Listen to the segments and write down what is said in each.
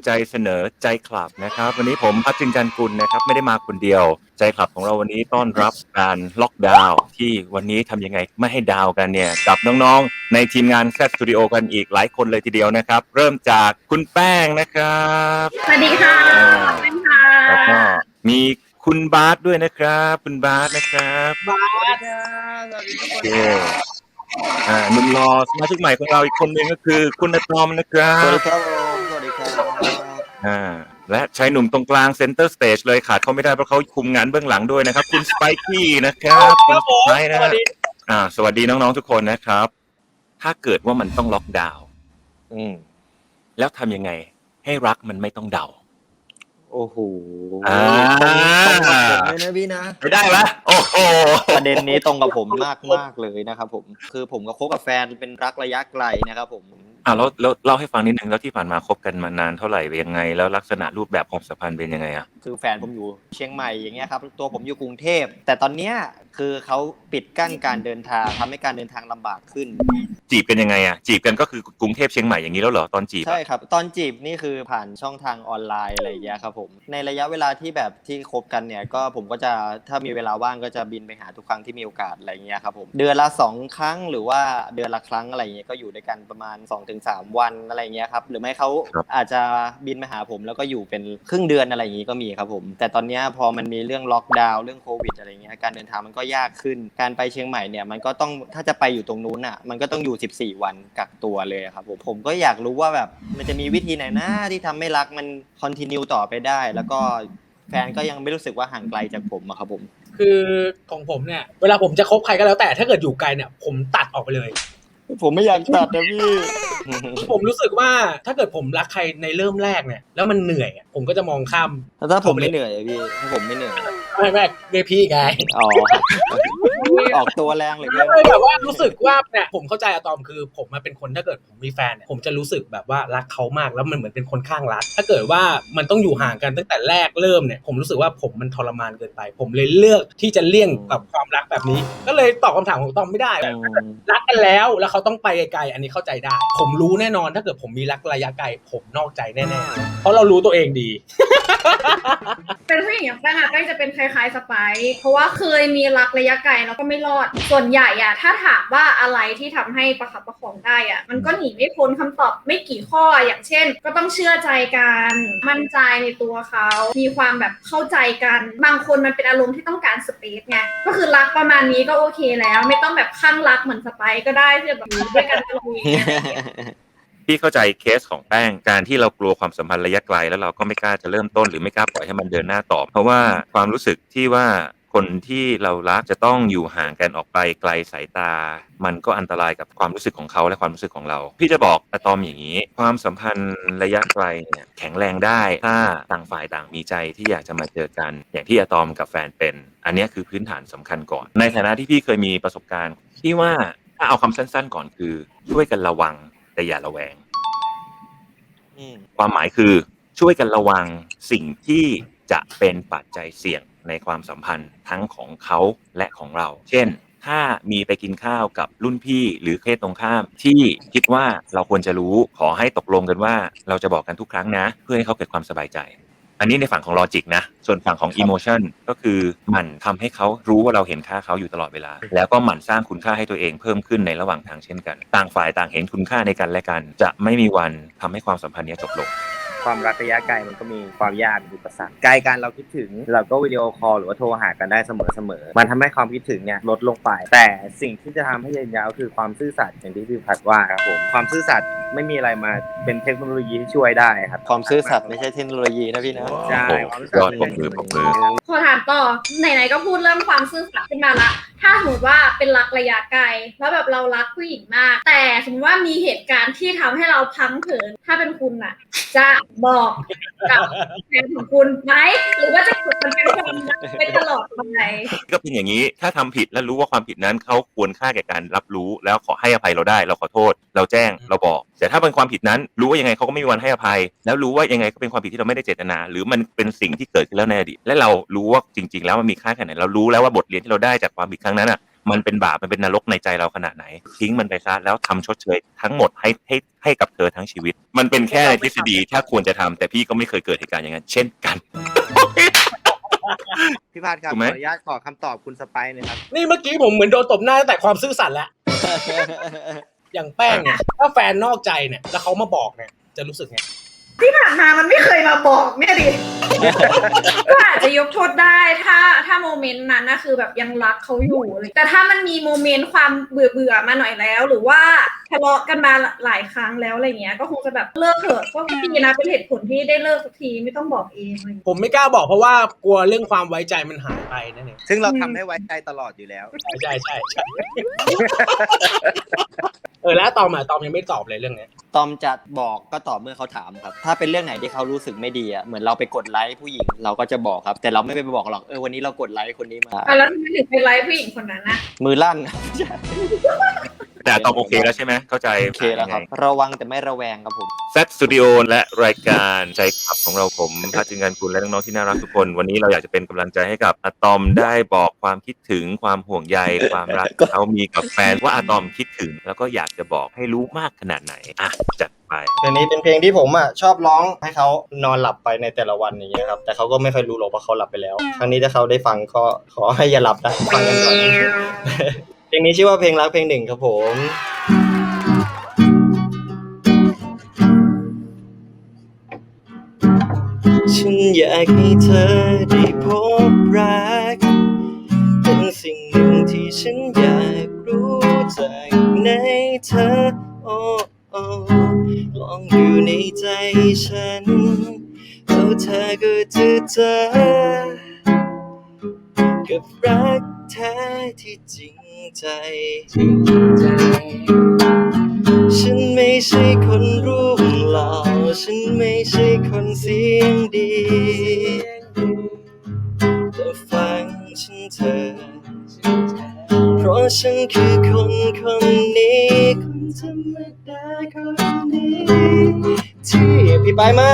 ดิโอภูมิใจเสนอใจคลับนะครับ วันนี้ผมพัชจินจันทร์กุลนะครับ ไม่ได้มาคนเดียว ใจคลับของเราวันนี้ต้อนรับการล็อกดาวน์ที่วันนี้ทำยังไงไม่ให้ดาวน์กันเนี่ยกับน้องๆ ในทีมงานแซสตูดิโอกันอีกหลายคนเลยทีเดียวนะครับ เริ่มจากคุณแป้งนะครับสวัสดีค่ะขอบคุณค่ะแล้วก็มีคุณบาสด้วยนะครับ คุณบาสนะครับสวัสดีครับสวัสดีทุกคโอนเคอ่าหนุ่มรอสมาชิกใหม่ของเราอีกคนหนึ่งก็คือคุณอะตอมนะครัสวัสบ อ่าและชายหนุ่มตรงกลางเซนเตอร์สเตจเลยขาดเขาไม่ได้เพราะเขาคุมงานเบื้องหลังด้วยนะครับ คุณสไปกี้นะครับคุณสไปนะฮะอ่า สวัสดีน้องๆทุกคนนะครับ ถ้าเกิดว่ามันต้องล็อกดาวน์อืมแล้วทำยังไง ให้รักมันไม่ต้องเดา โอ้โหอ่าตรงตรงกับผมเลยนะพี่นะไม่ได้ปะโอ้โห ประเด็นนี้ตรงกับผมมากมากๆเลยนะครับผมคือผมกับคบกับแฟนเป็นรักระยะไกลนะครับผม อ่าแล้วแล้วเล่าให้ฟังนิดนึงแล้วที่ผ่านมาคบกันมานานเท่าไหร่ยังไง แล้วลักษณะรูปแบบความสัมพันธ์เป็นยังไงอะคือแฟนผมอยู่เชียงใหม่อย่างเงี้ยครับตัวผมอยู่กรุงเทพ แต่ตอนเนี้ยคือเขาปิดกั้นการเดินทางทำให้การเดินทางลำบากขึ้น จีบกันยังไงอะจีบกันก็คือกรุงเทพเชียงใหม่อย่างนี้แล้วเหรอตอนจีบใช่อะครับ ตอนจีบนี่คือผ่านช่องทางออนไลน์อะไรอย่างเงี้ยครับผมในระยะเวลาที่แบบที่คบกันเนี่ยก็ผมก็จะถ้ามีเวลาว่างก็จะบินไปหาทุกครั้งที่มีโอกาสอะไรอย่างเงี้ยครับผมเดือนละสองครั้งหรือว่าเดือนละครั้งอะไรอย่างเงี้ยก็อยู่ด้วยกันประมาณ2-3วันอะไรอย่างเงี้ยครับหรือไม่เขาอาจจะบินมาหาผมแล้วก็อยู่เป็นครึ่งเดือนอะไรอย่างงี้ก็มีครับผม แต่ตอนเนี้ยพอมันมีเรื่องล็อกดาวน์เรื่องโควิดอะไรเงี้ยการเดินทางมันก็ยากขึ้น การไปเชียงใหม่เนี่ยมันก็ต้องถ้าจะไปอยู่ตรงนู้นอะมันก็ต้องอยู่ 14 วันกักตัวเลยครับผมผมก็อยากรู้ว่าแบบมันจะมีวิธีไหนนะที่ทำให้รักมันคอนติเนียต่อไปได้ แล้วก็แฟนก็ยังไม่รู้สึกว่าห่างไกลจากผมอะครับผม คือของผมเนี่ย เวลาผมจะคบใครก็แล้วแต่ถ้าเกิดอยู่ไกลเนี่ย ผมตัดออกไปเลย ผมไม่อยากตัดนะพี่ ผมรู้สึกว่าถ้าเกิดผมรักใครในเริ่มแรกเนี่ย แล้วมันเหนื่อยอะผมก็จะมองข้ามถ้าผมไม่เหนื่อยอะพี่ถ้าผมไม่เหนื่อยไม่ไม่เนพี่ไง อ๋อ ออกตัวแรงเหลยเกินไม่แบบว่ารู้สึกว่าเนี่ยผมเข้าใจอะตอมคือ ผมมาเป็นคนถ้าเกิดผมมีแฟนเนี่ยผมจะรู้สึกแบบว่ารักเขามากแล้วมันเหมือนเป็นคนข้างรัก ถ้าเกิดว่ามันต้องอยู่ห่างกันตั้งแต่แรกเริ่มเนี่ยผมรู้สึกว่าผมมันทรมานเกินไป ผมเลยเลือกที่จะเลี่ยงกับความรักแบบนี้ ก็เลยตอบคำถามของตอมไม่ได้อืมรักกันแล้วแล้วเขาต้องไปไกลๆอันนี้เข้าใจได้ ผมรู้แน่นอนถ้าเกิดผมมีรักระยะไกลผมนอกใจแน่ๆเพราะเรารู้ตัวเองดีเป็นผู้หญิงอย่างแป้งอะแป้งจะเป็นคล้ายๆสไปซ์เพราะว่าเคยมีรักระยะไกลแล้วก็ไม่รอด ส่วนใหญ่อะถ้าถามว่าอะไรที่ทำให้ประคับประคองได้อะมันก็หนีไม่พ้นคำตอบไม่กี่ข้ออย่างเช่น ก็ต้องเชื่อใจกันมั่นใจในตัวเขามีความแบบเข้าใจกันบางคนมันเป็นอารมณ์ที่ต้องการสเปซไงก็คือรักประมาณนี้ก็โอเคแล้ว ไม่ต้องแบบข้างรักเหมือนสไปซ์ก็ได้ที่แบบอยู่ด้วยกันตลอดเพี่เข้าใจเคสของแป้งการที่เรากลัวความสัมพันธ์ระยะไกล แล้วเราก็ไม่กล้าจะเริ่มต้นหรือไม่กล้าปล่อยให้มันเดินหน้าต่อเพราะว่าความรู้สึกที่ว่าคนที่เรารักจะต้องอยู่ห่างกันออกไปไกลสายตา มันก็อันตรายกับความรู้สึกของเขาและความรู้สึกของเรา พี่จะบอกอะตอมอย่างนี้ ความสัมพันธ์ระยะไกลเนี่ยแข็งแรงได้ ถ้าต่างฝ่ายต่างมีใจที่อยากจะมาเจอกัน อย่างที่อะตอมกับแฟนเป็น อันนี้คือพื้นฐานสำคัญก่อน ในฐานะที่พี่เคยมีประสบการณ์ที่ว่าถ้าเอาคำสั้นๆ ก่อนคือช่วยกันระวังแต่อย่าระแวง ความหมายคือช่วยกันระวังสิ่งที่จะเป็นปัจจัยเสี่ยงในความสัมพันธ์ทั้งของเขาและของเรา เช่น ถ้ามีไปกินข้าวกับรุ่นพี่หรือเพศตรงข้าม ที่คิดว่าเราควรจะรู้ขอให้ตกลงกันว่า เราจะบอกกันทุกครั้งนะ เพื่อให้เขาเกิดความสบายใจ อันนี้ในฝั่งของลอจิกนะ ส่วนฝั่งของอิโมชันก็คือหมั่นทำให้เขารู้ว่าเราเห็นค่าเขาอยู่ตลอดเวลา แล้วก็หมั่นสร้างคุณค่าให้ตัวเองเพิ่มขึ้นในระหว่างทางเช่นกัน ต่างฝ่ายต่างเห็นคุณค่าในกันและกัน จะไม่มีวันทำให้ความสัมพันธ์นี้จบลง ความรักระยะไกลมันก็มีความยากมีอุปสรรคไกลกันเราคิดถึง เราก็วิดีโอคอลหรือว่าโทรหากันได้เสมอเสมอมันทำให้ความคิดถึงเนี่ยลดลงไป แต่สิ่งที่จะทำให้ยืนยาวคือความซื่อสัตย์อย่างที่พี่พัดว่าครับผมความซื่อสัตย์ไม่มีอะไรมาเป็นเทคโนโลยีที่ช่วยได้ครับความซื่อสัตย์ไม่ใช่เทคโนโลยีนะพี่นะใช่โอ้โหความซื่อสัตย์ยอดปรบมือปรบมือขอถามต่อไหนๆก็พูดเรื่องความซื่อสัตย์ขึ้นมาละถ้าสมมติว่าเป็นรักระยะไกลแล้วแบบเรารักผู้หญิงมาก แต่สมมติว่ามีเหตุการณ์ที่ทำให้เราพลังเผินถ้าเป็นคุณน่ะจะบอกกับแฟนของคุณไหมหรือว่าจะกดมันเป็นความลับไปตลอดไปก็เป็นอย่างนี้ถ้าทำผิดแล้วรู้ว่าความผิดนั้นเขาควรค่าแก่การรับรู้แล้วขอให้อภัยเราได้ เราขอโทษ เราแจ้งเราบอก แต่ถ้าเป็นความผิดนั้น รู้ว่ายังไงเขาก็ไม่มีวันให้อภัย แล้วรู้ว่ายังไงก็เป็นความผิดที่เราไม่ได้เจตนา หรือมันเป็นสิ่งที่เกิดขึ้นแล้วในอดีตและเรารู้ว่าจริง ๆ แล้วมันมีค่าแค่ไหนเรารู้แล้วว่าบทเรียนที่เราได้จากความผิดครั้งนั้นอะ มันเป็นบาปมันเป็นนรกในใจเราขนาดไหน ทิ้งมันไปซะแล้วทำชดเชยทั้งหมดให้ให้ให้กับเธอทั้งชีวิต มันเป็นแค่ในทฤษฎีถ้าควรจะทำแต่พี่ก็ไม่เคยเกิดเหตุการณ์อย่างนั้นเช่นกันพี่พัดครับถูขกไหมออนุญาตขอคำตอบคุณสไปซ์หนะครับ นี่เมื่อกี้ผมเหมือนโดนตบหน้าตั้งแต่ความซื่อสัตย์แล้ว อย่างแป้งเนี่ยถ้าแฟนนอกใจเนี่ย แล้วเขามาบอกเนี่ยจะรู้สึกไง ที่ผ่านมามันไม่เคยมาบอกเนี่ยดิ ก็อาจจะยกโทษได้ถ้าถ้าโมเมนต์นั้นนะคือแบบยังรักเขาอยู่เลยแต่ถ้ามันมีโมเมนต์ความเบื่อเบื่อๆมาหน่อยแล้ว หรือว่าทะเลาะกันมาหลายครั้งแล้วอะไรเงี้ยก็คงจะแบบเลิกเถอะก็ดีนะเป็นเหตุผลที่ได้เลิกสักทีไม่ต้องบอกเองอะไรเงี้ยผมไม่กล้าบอกเพราะว่ากลัวเรื่องความไว้ใจมันหายไปนั่นเองซึ่งเราอืมทำให้ไว้ใจตลอดอยู่แล้วใช่ใช่ใช่ใช่เออแล้วตอมอะตอมยังไม่ตอบเลยเรื่องเนี้ยตอมจะบอกก็ต่อเมื่อเขาถามครับ ถ้าเป็นเรื่องไหนที่เขารู้สึกไม่ดีอะเหมือนเราไปกดไลค์ผู้หญิงเราก็จะบอกครับ แต่เราไม่ไปบอกหรอกเออวันนี้เรากดไลค์คนนี้มา อะแล้วทำไมถึงไปไลฟ์ผู้หญิงคนนั้นนะมือลั่น แต่ตอบโอเคแล้วใช่ไหมเข้าใจโอเคแล้วครับ ระวังแต่ไม่ระแวงครับผมแซดสตูดิโอและรายการใจขับของเราผมพัชงานคุณและน้องๆที่น่ารักทุกคน วันนี้เราอยากจะเป็นกำลังใจให้กับอะตอมได้บอกความคิดถึงความห่วงใยความรักที่เขามีกับแฟนว่าอะตอมคิดถึง แล้วก็อยากจะบอกให้รู้มากขนาดไหนอะจัดไปเพลงนี้เป็นเพลงที่ผมอะชอบร้องให้เขานอนหลับไปในแต่ละวันอย่างเงี้ยครับแต่เขาก็ไม่ค่อยรู้หรอกว่าเขาหลับไปแล้ว ครั้งนี้ถ้าเขาได้ฟังก็ขอให้อย่าหลับนะฟังกันก่อน เพลงนี้ชื่อว่าเพลงรักเพลงหนึ่งครับผมฉันอยากให้เธอได้พบรัก เป็นสิ่งหนึ่งที่ฉันอยากรู้จากในเธอโอ้โอ้ลองอยู่ในใจฉันแล้วเธอก็จะเจอกับรักแท้ที่จริง ใจ ฉันไม่ใช่คนรูปหล่อ ฉันไม่ใช่คนเสียงดี แต่ฟังฉันเธอเพราะฉันคือคนคนนี้ คนธรรมดาคนนี้ที่พี่ไปมา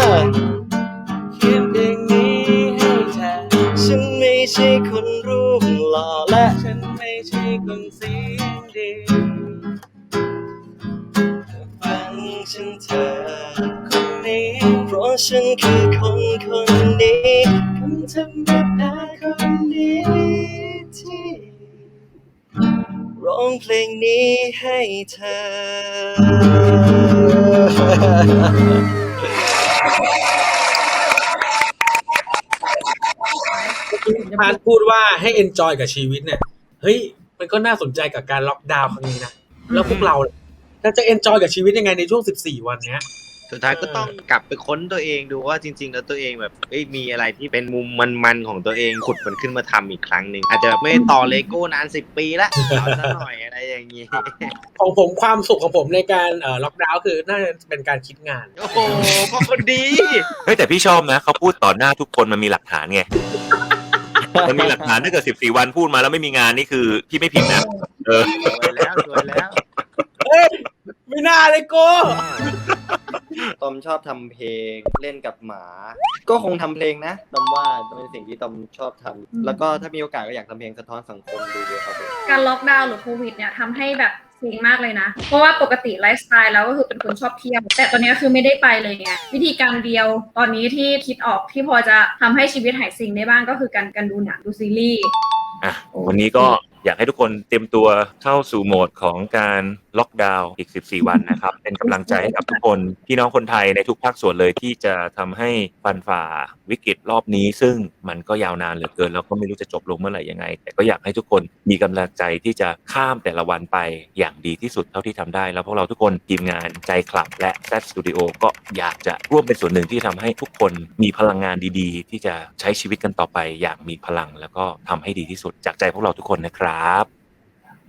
เขียนเพลงนี้ให้เธอฉันไม่ใช่คนรูปหล่อและฉันไม่ ใช่คนเสียงดีฟังฉันเธอคนนี้ เพราะฉันคือคนคนนี้คนธรรมดาคนนี้ที่ร้องเพลงนี้ให้เธอพาร์ทพูดว่าให้ enjoy กับชีวิตเนี่ย ฮ้ยมันก็น่าสนใจกับการล็อกดาวน์ครั้งนี้นะแล้วพวกเราเนี่ยเราจะ enjoy กับชีวิตยังไงในช่วง 14 วันเนี้ยสุดท้ายก็ต้องกลับไปค้นตัวเองดูว่าจริง ๆ แล้วตัวเองแบบเอ้ยมีอะไรที่เป็นมุมมันๆของตัวเองขุดมันขึ้นมาทำอีกครั้งหนึ่งอาจจะแบบไม่ได้ต่อเลโก้นานสิบปีละเอาซะหน่อยอะไรอย่างงี้ของผมความสุขของผมในการเอ่อล็อกดาวน์คือน่าจะเป็นการคิดงาน โอ้โหพ่อคนดีเฮ้ยแต่พี่ชอบนะเขาพูดต่อหน้าทุกคนมันมีหลักฐานไง มันมีหลักฐานถ้าเกิดสิบสี่วันพูดมาแล้วไม่มีงานนี่คือพี่ไม่ผิดนะเออสวยแล้วสวยแล้วเฮ้ยไม่น่าเลยโก้ตอมชอบทำเพลงเล่นกับหมา ก็คงทำเพลงนะตอมว่าเป็นสิ่งที่ตอมชอบทำแล้วก็ถ้ามีโอกาสก็อยากทำเพลงสะท้อนสังคมดูด้วยครับผม การล็อกดาวน์หรือโควิดเนี่ยทำให้แบบ เซ็งมากเลยนะ เพราะว่าปกติไลฟ์สไตล์แล้วก็คือเป็นคนชอบเที่ยว แต่ตอนนี้คือไม่ได้ไปเลยไงวิธีการเดียวตอนนี้ที่คิดออกที่พอจะทำให้ชีวิตหายเซ็งได้บ้างก็คือการการดูหนังดูซีรีส์อะวันนี้ก็ อยากให้ทุกคนเตรียมตัวเข้าสู่โหมดของการล็อกดาวน์อีก 14 วันนะครับ เป็นกำลังใจให้กับทุกคนพี่น้องคนไทยในทุกภาคส่วนเลยที่จะทำให้ฟันฝ่าวิกฤตรอบนี้ ซึ่งมันก็ยาวนานเหลือเกินแล้วก็ไม่รู้จะจบลงเมื่อไหร่ยังไง แต่ก็อยากให้ทุกคนมีกำลังใจที่จะข้ามแต่ละวันไปอย่างดีที่สุดเท่าที่ทำได้ แล้วพวกเราทุกคนทีมงานใจคลับ และแซสตูดิโอก็อยากจะร่วมเป็นส่วนหนึ่งที่ทำให้ทุกคนมีพลังงานดี ๆ ที่จะใช้ชีวิตกันต่อไปอย่างมีพลัง แล้วก็ทำให้ดีที่สุดจากใจพวกเราทุกคนนะครับ